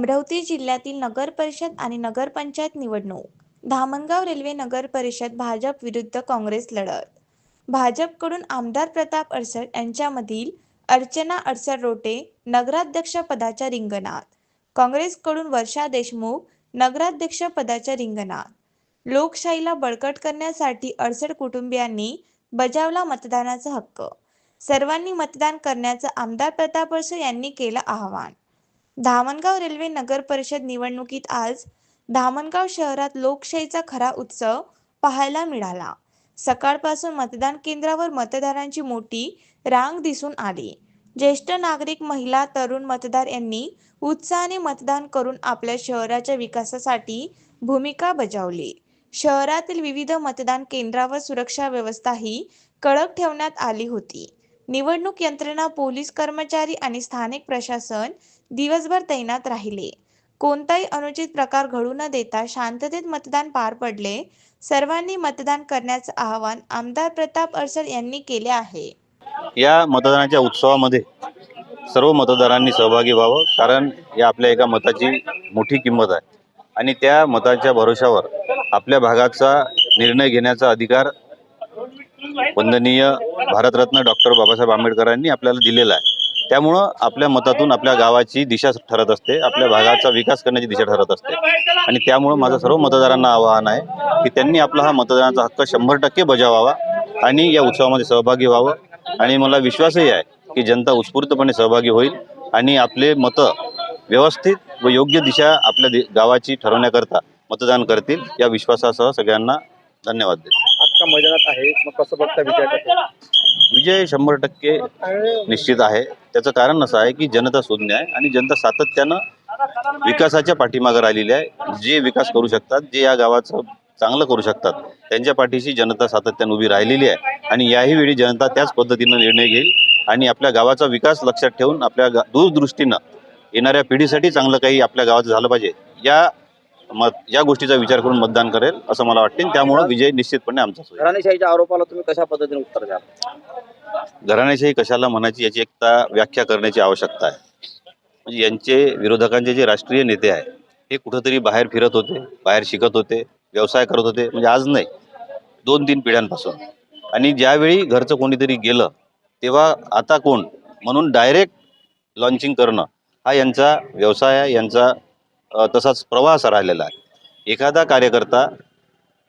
अमरावती जिल्ह्यातील नगर परिषद आणि नगरपंचायत निवडणूक. धामणगाव रेल्वे नगर परिषद भाजप विरुद्ध काँग्रेस लढत. भाजपकडून आमदार प्रताप अडसर यांच्यामधील अर्चना अडसर रोटे नगराध्यक्षपदाच्या रिंगणात. काँग्रेसकडून वर्षा देशमुख नगराध्यक्षपदाच्या रिंगणात. लोकशाहीला बळकट करण्यासाठी अडसर कुटुंबियांनी बजावला मतदानाचा हक्क. सर्वांनी मतदान करण्याचं आमदार प्रताप अडसर यांनी केलं आवाहन. धामणगाव रेल्वे नगर परिषद निवडणुकीत आज धामणगाव शहरात लोकशाहीचा खरा उत्सव पाहायला मिळाला. सकाळपासून मतदान केंद्रावर मतदारांची मोठी रांग दिसून आली. ज्येष्ठ नागरिक महिला तरुण मतदार यांनी उत्साहाने मतदान करून आपल्या शहराच्या विकासासाठी भूमिका बजावली. शहरातील विविध मतदान केंद्रावर सुरक्षा व्यवस्थाही कडक ठेवण्यात आली होती. निवडणूक यंत्रणा पोलीस कर्मचारी आणि स्थानिक प्रशासन दिवसभर तैनात राहिले. कोणताही अनुचित प्रकार घडू न देता शांततेत मतदान पार पडले. सर्वांनी मतदान करण्याचं आवाहन आमदार प्रताप अडसर यांनी केले आहे. या मतदानाच्या उत्सवामध्ये सर्व मतदारांनी सहभागी व्हावं कारण या आपल्या एका मताची मोठी किंमत आहे. आणि त्या मताच्या भरोशावर आपल्या भागाचा निर्णय घेण्याचा अधिकार वंदनीय भारतरत्न डॉक्टर बाबासाहेब आंबेडकरांनी आपल्याला दिलेला आहे. त्यामुळं आपल्या मतातून आपल्या गावाची दिशा ठरत असते आपल्या भागाचा विकास करण्याची दिशा ठरत असते. आणि त्यामुळं माझं सर्व मतदारांना आवाहन आहे की त्यांनी आपला हा मतदानाचा हक्क शंभर टक्के बजावावा आणि या उत्सवामध्ये सहभागी व्हावं. आणि मला विश्वासही आहे की जनता उत्स्फूर्तपणे सहभागी होईल आणि आपले मतं व्यवस्थित व योग्य दिशा आपल्या गावाची ठरवण्याकरता मतदान करतील या विश्वासासह सगळ्यांना धन्यवाद देतो. मैदानात आहे मग कसं बघता विजयासाठी विजय शंभर टक्के निश्चित आहे. त्याचं कारण असं आहे की जनता शून्य आहे आणि जनता सातत्यानं विकासाच्या पाठीमागे राहिलेली आहे. जे विकास करू शकतात जे या गावाचं चांगलं करू शकतात त्यांच्या पाठीशी जनता सातत्यानं उभी राहिलेली आहे. आणि याही वेळी जनता त्याच पद्धतीनं निर्णय घेईल आणि आपल्या गावाचा विकास लक्षात ठेवून आपल्या गा- दूरदृष्टीनं येणाऱ्या पिढीसाठी चांगलं काही आपल्या गावाचं झालं पाहिजे. या मत या गोष्टीचा विचार करून मतदान करेल असं मला वाटते. त्यामुळं विजय निश्चितपणे आमचाच होईल. घराणेशाहीच्या आरोपाला तुम्ही कशा पद्धतीने उत्तर द्याल? घराण्याशाही कशाला म्हणायची याची एकता व्याख्या करण्याची आवश्यकता आहे. म्हणजे यांचे विरोधकांचे जे राष्ट्रीय नेते आहे हे कुठंतरी बाहेर फिरत होते बाहेर शिकत होते व्यवसाय करत होते म्हणजे आज नाही. दोन तीन पिढ्यांपासून. आणि ज्यावेळी घरचं कोणीतरी गेलं तेव्हा आता कोण? म्हणून डायरेक्ट लॉन्चिंग करणं हा यांचा व्यवसाय आहे यांचा तसाच प्रवास राहिलेला आहे. एखादा कार्यकर्ता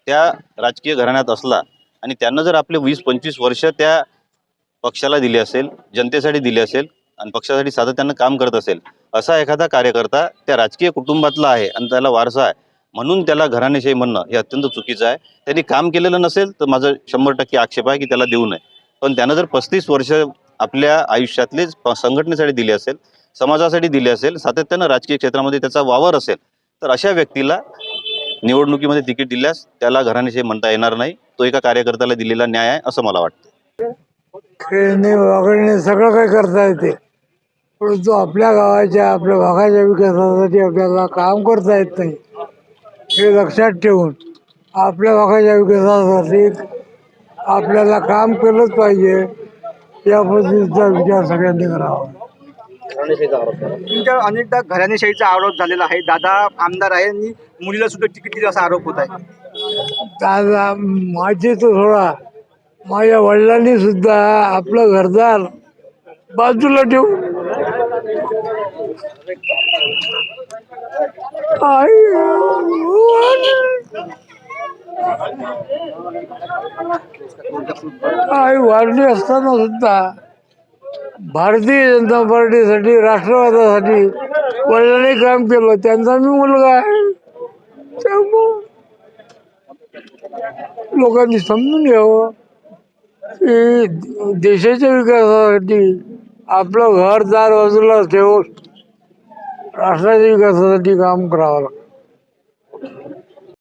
त्या राजकीय घराण्यात असला आणि त्यांना जर आपले वीस पंचवीस वर्ष त्या पक्षाला दिले असेल जनतेसाठी दिले असेल आणि पक्षासाठी सातत्यानं काम करत असेल असा एखादा कार्यकर्ता त्या राजकीय कुटुंबातला आहे आणि त्याला वारसा आहे म्हणून त्याला घराण्याशी म्हणणं हे अत्यंत चुकीचं आहे. त्यांनी काम केलेलं नसेल तर माझं शंभर टक्के आक्षेप आहे की त्याला देऊ नये. पण त्यानं जर पस्तीस वर्ष आपल्या आयुष्यातले संघटनेसाठी दिले असेल समाजासाठी दिली असेल सातत्यानं राजकीय क्षेत्रामध्ये त्याचा वावर असेल तर अशा व्यक्तीला निवडणुकीमध्ये तिकीट दिल्यास त्याला घराणेशाही म्हणता येणार नाही. तो एका कार्यकर्त्याला दिलेला न्याय आहे असं मला वाटतं. खेळणे वागणे सगळं काही करता येते. परंतु आपल्या गावाच्या आपल्या भागाच्या विकासासाठी आपल्याला काम करता येत नाही हे लक्षात ठेवून आपल्या भागाच्या विकासासाठी आपल्याला काम केलंच पाहिजे या पद्धतीचा विचार सगळ्यांनी करावा. तुमच्या अनेकदा घराणेशाहीचा आरोप झालेला आहे. दादा आमदार आहे आणि मुलीला सुद्धा तिकीट दिलं असा आरोप होत आहे. दादा माझे तो थोडा माझ्या वडिलांनी सुद्धा आपलं घरदार बाजूला आई आई वारली असताना सुद्धा भारतीय जनता पार्टीसाठी राष्ट्रवादासाठी वडिलांनी काम केलं. त्यांचा मी मुलगा आहे. लोकांनी समजून घ्यावं. की देशाच्या विकासासाठी आपलं घर दार बाजूला ठेवून राष्ट्राच्या विकासासाठी काम करावं लागतं.